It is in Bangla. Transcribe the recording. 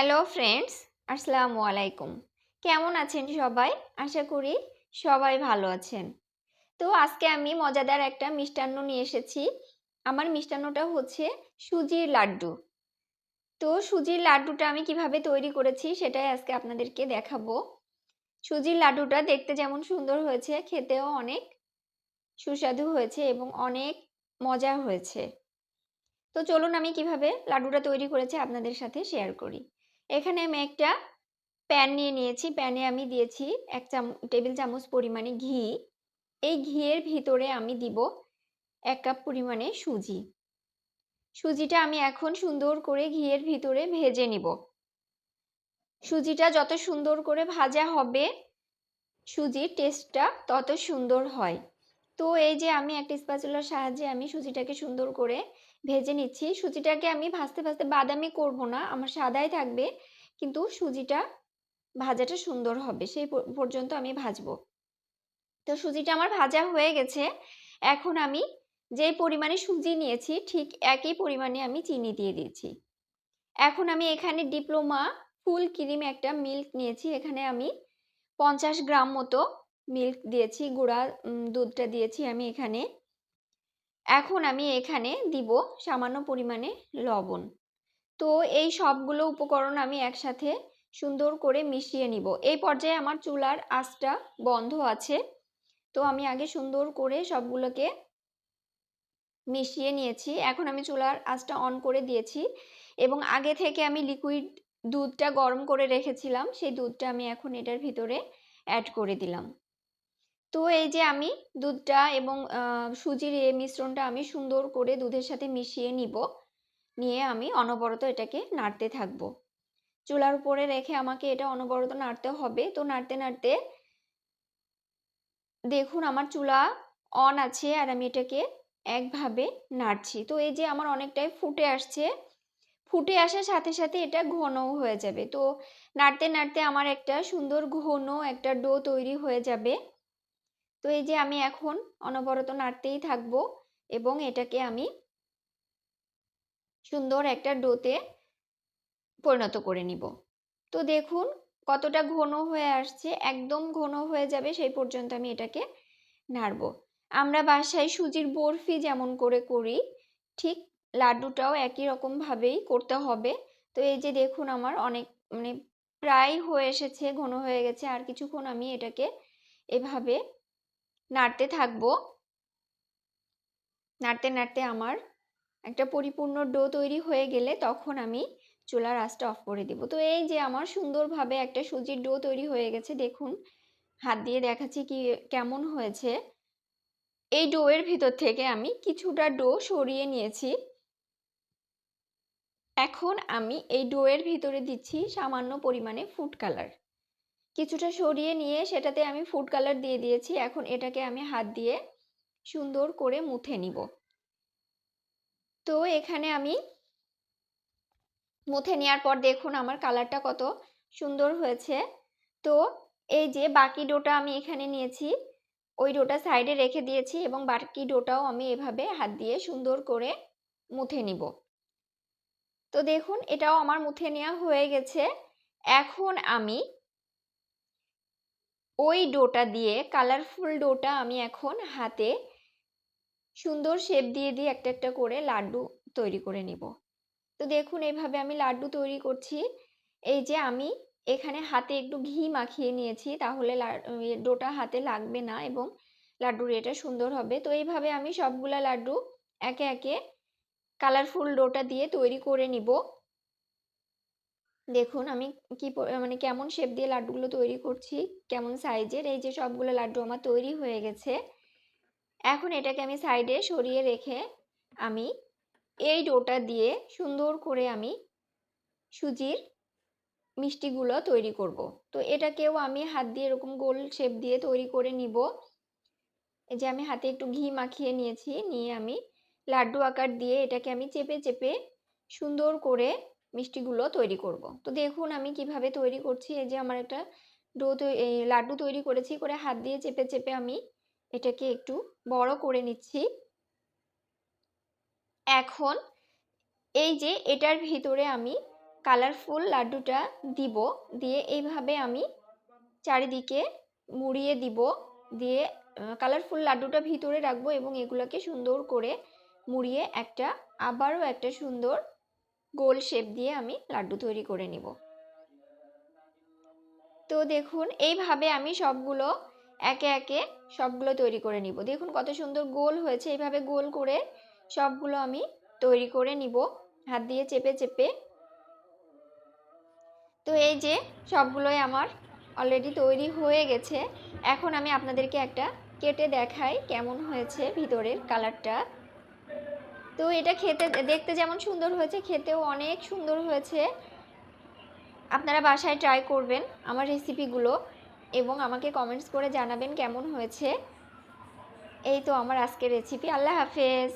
হ্যালো ফ্রেন্ডস আসসালামু আলাইকুম কেমন আছেন সবাই? আশা করি সবাই ভালো আছেন। তো আজকে আমি মজাদার একটা মিষ্টান্ন নিয়ে এসেছি। আমার মিষ্টান্নটা হচ্ছে সুজির লাড্ডু। তো সুজির লাড্ডুটা আমি কীভাবে তৈরি করেছি সেটাই আজকে আপনাদেরকে দেখাবো। সুজির লাড্ডুটা দেখতে যেমন সুন্দর হয়েছে, খেতেও অনেক সুস্বাদু হয়েছে এবং অনেক মজা হয়েছে। তো চলুন আমি কীভাবে লাড্ডুটা তৈরি করেছি আপনাদের সাথে শেয়ার করি। এখানে আমি একটা প্যান নিয়ে নিয়েছি। প্যানে আমি দিয়েছি এক চাম টেবিল চামচ পরিমাণে ঘি। এই ঘিয়ের ভিতরে আমি দিব এক কাপ পরিমাণে সুজি। সুজিটা আমি এখন সুন্দর করে ঘিয়ের ভিতরে ভেজে নিব। সুজিটা যত সুন্দর করে ভাজা হবে, সুজির টেস্টটা তত সুন্দর হয়। তো এই যে আমি একটা স্প্যাচুলার সাহায্যে আমি সুজিটাকে সুন্দর করে ভেজে নিচ্ছি। সুজিটাকে আমি ভাজতে ভাজতে বাদামি করব না, আমার সাদাই থাকবে, কিন্তু সুজিটা ভাজাটা সুন্দর হবে, সেই পর্যন্ত আমি ভাজবো। তো সুজিটা আমার ভাজা হয়ে গেছে। এখন আমি যে পরিমাণে সুজি নিয়েছি, ঠিক একই পরিমাণে আমি চিনি দিয়ে দিয়েছি এখন আমি এখানে ডিপ্লোমা ফুল ক্রিম একটা মিল্ক নিয়েছি। এখানে আমি পঞ্চাশ গ্রাম মতো মিল্ক দিয়েছি, গুঁড়া দুধটা দিয়েছি আমি এখানে। এখন আমি এখানে দিব সামান্য পরিমাণে লবণ। তো এই সবগুলো উপকরণ আমি একসাথে সুন্দর করে মিশিয়ে নিব। এই পর্যায়ে আমার চুলার আঁচটা বন্ধ আছে। তো আমি আগে সুন্দর করে সবগুলোকে মিশিয়ে নিয়েছি। এখন আমি চুলার আঁচটা অন করে দিয়েছি এবং আগে থেকে আমি লিকুইড দুধটা গরম করে রেখেছিলাম, সেই দুধটা আমি এখন এটার ভিতরে অ্যাড করে দিলাম। তো এই যে আমি দুধটা এবং সুজির এই মিশ্রণটা আমি সুন্দর করে দুধের সাথে মিশিয়ে নিব। নিয়ে আমি অনবরত এটাকে নাড়তে থাকব। চুলার উপরে রেখে আমাকে এটা অনবরত নাড়তে হবে। তো নাড়তে নাড়তে দেখুন আমার চুলা অন আছে আর আমি এটাকে একভাবে নাড়ছি। তো এই যে আমার অনেকটাই ফুটে আসছে। ফুটে আসার সাথে সাথে এটা ঘনও হয়ে যাবে। তো নাড়তে নাড়তে আমার একটা সুন্দর ঘন একটা ডো তৈরি হয়ে যাবে। তো এই যে আমি এখন অনবরত নাড়তেই থাকব এবং এটাকে আমি সুন্দর একটা ডোতে পরিণত করে নিব। তো দেখুন কতটা ঘন হয়ে আসছে, একদম ঘন হয়ে যাবে সেই পর্যন্ত আমি এটাকে নাড়ব। আমরা বাসায় সুজির বরফি যেমন করে করি, ঠিক লাড্ডুটাও একই রকমভাবেই করতে হবে। তো এই যে দেখুন আমার অনেক মানে প্রায় হয়ে এসেছে, ঘন হয়ে গেছে, আর কিছুক্ষণ আমি এটাকে এভাবে নাড়তে থাকব। নাড়তে নাড়তে আমার একটা পরিপূর্ণ ডো তৈরি হয়ে গেলে তখন আমি চুলার আঁচটা অফ করে দিব। তো এই যে আমার সুন্দরভাবে একটা সুজির ডো তৈরি হয়ে গেছে, দেখুন। হাত দিয়ে দেখাচ্ছি কি, কেমন হয়েছে। এই ডোয়ের ভিতর থেকে আমি কিছুটা ডো সরিয়ে নিয়েছি। এখন আমি এই ডোয়ের ভিতরে দিচ্ছি সামান্য পরিমাণে ফুড কালার কিছুটা সরিয়ে নিয়ে সেটাতে আমি ফুড কালার দিয়ে দিয়েছি। এখন এটাকে আমি হাত দিয়ে সুন্দর করে মুথে নিব। তো এখানে আমি মুথে নেওয়ার পর দেখুন আমার কালারটা কত সুন্দর হয়েছে। তো এই যে বাকি ডোটা আমি এখানে নিয়েছি, ওই ডোটা সাইডে রেখে দিয়েছি এবং বাকি ডোটাও আমি এভাবে হাত দিয়ে সুন্দর করে মুথে নিব। তো দেখুন এটাও আমার মুথে নেওয়া হয়ে গেছে। এখন আমি ওই ডোটা দিয়ে কালারফুল ডোটা আমি এখন হাতে সুন্দর শেপ দিয়ে দিয়ে একটা একটা করে লাড্ডু তৈরি করে নিব। তো দেখুন এইভাবে আমি লাড্ডু তৈরি করছি। এই যে আমি এখানে হাতে একটু ঘি মাখিয়ে নিয়েছি, তাহলে ডোটা হাতে লাগবে না এবং লাড্ডুর এটা সুন্দর হবে। তো এইভাবে আমি সবগুলা লাড্ডু একে একে কালারফুল ডোটা দিয়ে তৈরি করে নিব। দেখুন, আমি কি মানে কেমন শেপ দিয়ে লাড্ডুগুলো তৈরি করছি, কেমন সাইজের এই যে সবগুলো লাড্ডু আমার তৈরি হয়ে গেছে এখন এটাকে আমি সাইডে সরিয়ে রেখে আমি এই ডোটা দিয়ে সুন্দর করে আমি সুজির মিষ্টিগুলো তৈরি করব। তো এটাকেও আমি হাত দিয়ে এরকম গোল শেপ দিয়ে তৈরি করে নিব এই যে আমি হাতে একটু ঘি মাখিয়ে নিয়েছি, নিয়ে আমি লাড্ডু আকার দিয়ে এটাকে আমি চেপে চেপে সুন্দর করে মিষ্টিগুলো তৈরি করব। তো দেখুন আমি কীভাবে তৈরি করছি, এই যে আমার একটা ডো লাড্ডু তৈরি করেছি, করে হাত দিয়ে চেপে চেপে আমি এটাকে একটু বড় করে নিচ্ছি এখন এই যে এটার ভিতরে আমি কালারফুল লাড্ডুটা দিব, দিয়ে এইভাবে আমি চারিদিকে মুড়িয়ে দিব, দিয়ে কালারফুল লাড্ডুটা ভিতরে রাখব এবং এগুলোকে সুন্দর করে মুড়িয়ে একটা, আবারও একটা সুন্দর গোল শেপ দিয়ে আমি লাড্ডু তৈরি করে নিব। তো দেখুন, এইভাবে আমি সবগুলো, একে একে সবগুলো তৈরি করে নিব। দেখুন কত সুন্দর গোল হয়েছে। এইভাবে গোল করে সবগুলো আমি তৈরি করে নিব। হাত দিয়ে চেপে চেপে। তো এই যে সবগুলোই আমার অলরেডি তৈরি হয়ে গেছে। এখন আমি আপনাদেরকে একটা কেটে দেখাই কেমন হয়েছে ভিতরের কালারটা তো এটা খেতে, দেখতে যেমন সুন্দর হয়েছে, খেতেও অনেক সুন্দর হয়েছে। আপনারা বাসায় ট্রাই করবেন আমার রেসিপিগুলো এবং আমাকে কমেন্টস করে জানাবেন কেমন হয়েছে। এই তো আমার আজকের রেসিপি আল্লাহ হাফেজ।